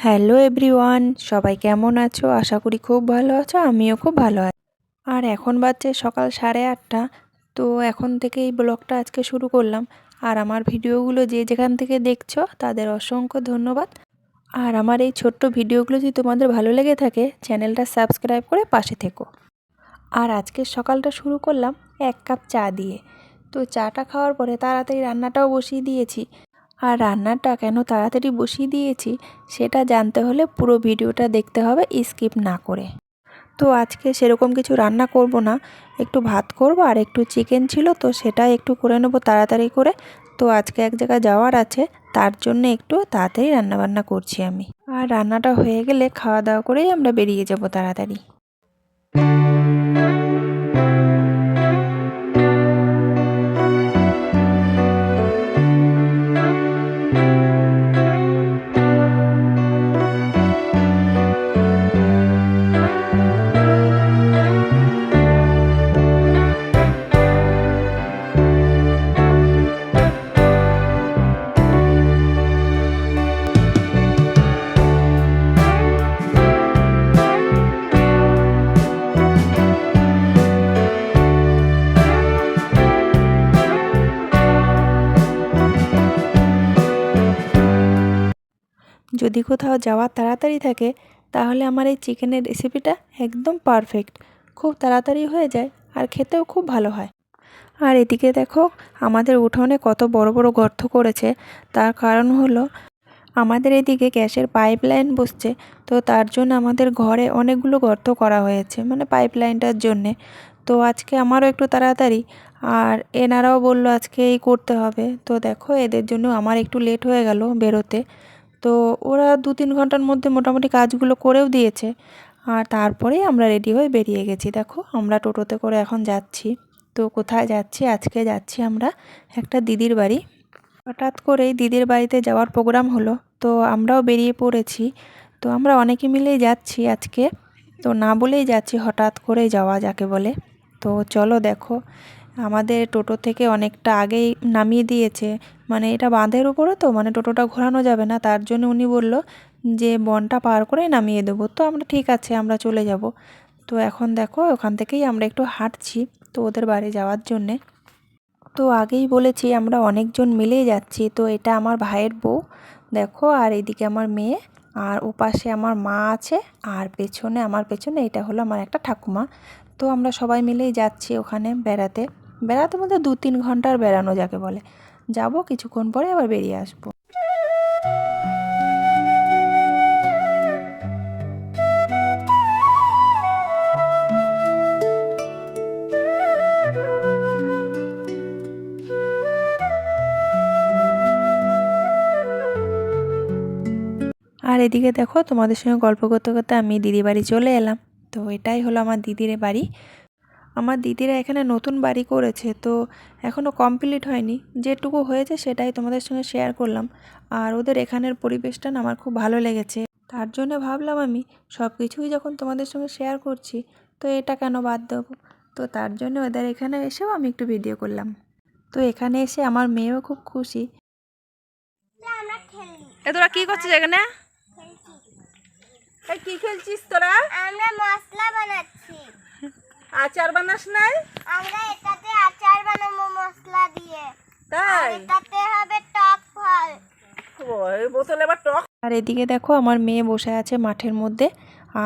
Hello everyone, সবাই কেমন আছো? আশা করি খুব ভালো আছো, আমিও খুব ভালো আছি। আর এখন বাজছে সকাল সাড়ে আটটা, তো এখন থেকে এই ব্লগটা আজকে শুরু করলাম। আর আমার ভিডিওগুলো যে যেখান থেকে দেখছ, তাদের অসংখ্য ধন্যবাদ। আর আমার এই ছোট্ট ভিডিওগুলো যদি তোমাদের ভালো লেগে থাকে, চ্যানেলটা সাবস্ক্রাইব করে পাশে থেকো। আর আজকের সকালটা শুরু করলাম এক কাপ চা দিয়ে। তো চাটা খাওয়ার পরে তাড়াতাড়ি রান্নাটাও বসিয়ে দিয়েছি। আর রান্নাটা কেন তাড়াতাড়ি বসিয়ে দিয়েছি সেটা জানতে হলে পুরো ভিডিওটা দেখতে হবে, স্কিপ না করে। তো আজকে সেরকম কিছু রান্না করব না। একটু ভাত করব আর একটু চিকেন ছিল তো সেটা একটু করে নেব তাড়াতাড়ি করে। তো আজকে এক জায়গায় যাওয়ার আছে, তার জন্য একটু তাড়াতাড়ি রান্নাবান্না করছি আমি। আর রান্নাটা হয়ে গেলে খাওয়া দাওয়া করেই আমরা বেরিয়ে যাব তাড়াতাড়ি। যদি কোথাও যাওয়ার তাড়াতাড়ি থাকে, তাহলে আমার এই চিকেনের রেসিপিটা একদম পারফেক্ট খুব তাড়াতাড়ি হয়ে যায় আর খেতেও খুব ভালো হয়। আর এদিকে দেখো, আমাদের উঠোনে কত বড় বড় গর্ত করেছে। তার কারণ হলো, আমাদের এদিকে গ্যাসের পাইপ লাইন বসছে, তো তার জন্য আমাদের ঘরে অনেকগুলো গর্ত করা হয়েছে মানে পাইপ লাইনটার জন্যে। তো আজকে আমারও একটু তাড়াতাড়ি, আর এনারাও বলল আজকে এই করতে হবে। তো দেখো, এদের জন্য আমার একটু লেট হয়ে গেল বেরোতে। তো ওরা দু তিন ঘণ্টার মধ্যে মোটামুটি কাজগুলো করেও দিয়েছে। আর তারপরেই আমরা রেডি হয়ে বেরিয়ে গেছি। দেখো, আমরা টোটোতে করে এখন যাচ্ছি। তো কোথায় যাচ্ছি? আজকে যাচ্ছি আমরা একটা দিদির বাড়ি। হঠাৎ করেই দিদির বাড়িতে যাওয়ার প্রোগ্রাম হলো। তো আমরাও বেরিয়ে পড়েছি। তো আমরা অনেকে মিলেই যাচ্ছি আজকে। তো না বলেই যাচ্ছি, হঠাৎ করেই যাওয়া যাকে বলে। তো চলো দেখো, আমাদের টোটো থেকে অনেকটা আগেই নামিয়ে দিয়েছে। মানে এটা বাঁধের উপরে তো মানে টোটোটা ঘোরানো যাবে না। তার জন্য উনি বলল যে, বনটা পার করে নামিয়ে দেবো। তো আমরা ঠিক আছে, আমরা চলে যাব। তো এখন দেখো, ওখান থেকেই আমরা একটু হাঁটছি তো ওদের বাড়ি যাওয়ার জন্যে। তো আগেই বলেছি, আমরা অনেকজন মিলেই যাচ্ছি। তো এটা আমার ভাইয়ের বউ, দেখো, আর এদিকে আমার মেয়ে, আর ওপাশে আমার মা আছে, আর পেছনে, আমার পেছনে এটা হলো আমার একটা ঠাকুমা। তো আমরা সবাই মিলেই যাচ্ছি ওখানে বেড়াতে। বেড়াতে মধ্যে দু তিন ঘণ্টার বেড়ানো যাকে বলে। যাব, কিছুক্ষণ পরে আবার বেরিয়ে আসব। আর এদিকে দেখো, তোমাদের সঙ্গে গল্প করতে করতে আমি দিদি বাড়ি চলে এলাম। তো এটাই হলো আমার দিদির বাড়ি। আমার দিদিরা এখানে নতুন বাড়ি করেছে তো এখনও কমপ্লিট হয়নি। যেটুকু হয়েছে সেটাই তোমাদের সঙ্গে শেয়ার করলাম। আর ওদের এখানের পরিবেশটা না আমার খুব ভালো লেগেছে। তার জন্য ভাবলাম আমি সব কিছুই যখন তোমাদের সঙ্গে শেয়ার করছি তো এটা কেন বাদ দেবো? তো তার জন্য ওদের এখানে এসেও আমি একটু ভিডিও করলাম। তো এখানে এসে আমার মেয়েও খুব খুশি। এ তোরা কি করছিস এখানে? এই কি খেলছিস তোরা? আমরা মশলা বানাচ্ছি। আচার বানাস নাই? আমরা এটাতে আচার বানাবো মশলা দিয়ে। আর তাই এটাতে হবে টক ফল। ওই বোতল এবার টক আর এদিকে দেখো আমার মেয়ে বসে আছে মাঠের মধ্যে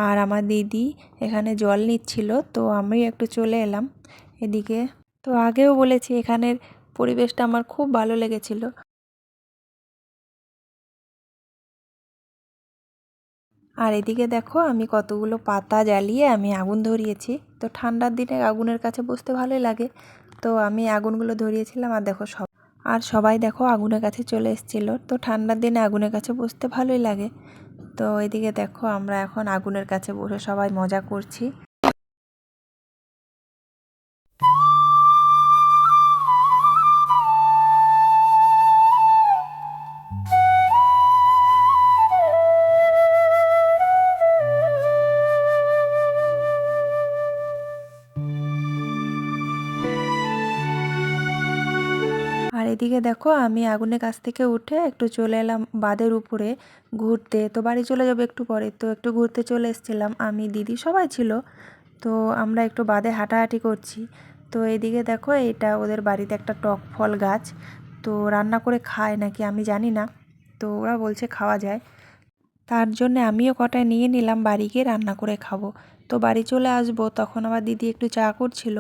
আর আমার দিদি এখানে জল নিচ্ছিল তো আমি একটু চলে এলাম এদিকে। তো আগেও বলেছি এখানের পরিবেশটা আমার খুব ভালো লেগেছিল। আর এদিকে দেখো, আমি কতগুলো পাতা জ্বালিয়ে আমি আগুন ধরিয়েছি। তো ঠান্ডার দিনে আগুনের কাছে বসতে ভালোই লাগে। তো আমি আগুনগুলো ধরিয়েছিলাম আর দেখো সব আর সবাই দেখো আগুনের কাছে চলে এসেছিল। তো ঠান্ডার দিনে আগুনের কাছে বসতে ভালোই লাগে। তো এদিকে দেখো, আমরা এখন আগুনের কাছে বসে সবাই মজা করছি। এদিকে দেখো আমি আগুনের কাছ থেকে উঠে একটু চলে এলাম বাদের উপরে ঘুরতে। তো বাড়ি চলে যাব একটু পরে। তো একটু ঘুরতে চলে এসেছিলাম। আমি, দিদি সবাই ছিল। তো আমরা একটু বাদে হাঁটাহাঁটি করছি। তো এদিকে দেখো এটা ওদের বাড়িতে একটা টক ফল গাছ। তো রান্না করে খায় নাকি আমি জানি না। তো ওরা বলছে খাওয়া যায়। তার জন্য আমিও কটা নিয়ে নিলাম বাড়ি গিয়ে রান্না করে খাব। তো বাড়ি চলে আসব। তখন আবার দিদি একটু চা করছিল।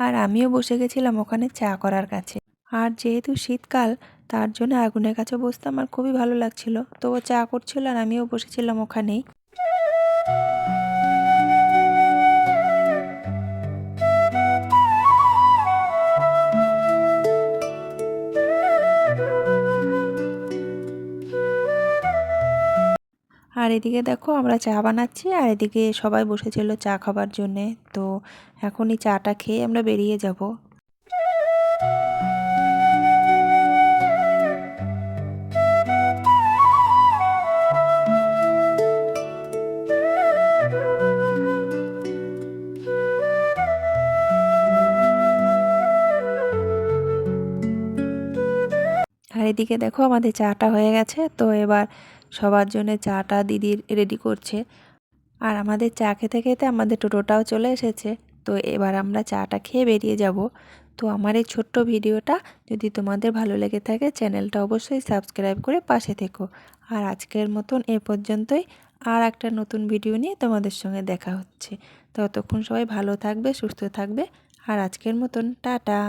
আর আমিও বসে গেছিলাম ওখানে চা করার কাছে। আর যেহেতু শীতকাল, তার জন্য আগুনের কাছে বসতে আমার খুবই ভালো লাগছিল। তো ও চা করছিল আর আমিও বসেছিলাম ওখানেই। আর এদিকে দেখো আমরা চা বানাচ্ছি, আর এদিকে সবাই বসেছিল চা খাবার জন্যে। তো এখনই চাটা খেয়ে আমরা বেরিয়ে যাব। আর এদিকে দেখো আমাদের চাটা হয়ে গেছে, তো এবার সবার জন্য চাটা দিদি রেডি করছে। আর আমাদের চা খেতে খেতে আমাদের টোটোটাও চলে এসেছে, তো এবার আমরা চাটা খেয়ে বেরিয়ে যাব। তো আমার এই ছোট্ট ভিডিওটা যদি তোমাদের ভালো লেগে থাকে চ্যানেলটা অবশ্যই সাবস্ক্রাইব করে পাশে থেকো। আর আজকের মতন এ পর্যন্তই, আর একটা নতুন ভিডিও নিয়ে তোমাদের সঙ্গে দেখা হচ্ছে। ততক্ষণ সবাই ভালো থাকবে, সুস্থ থাকবে, আর আজকের মতন, টাটা।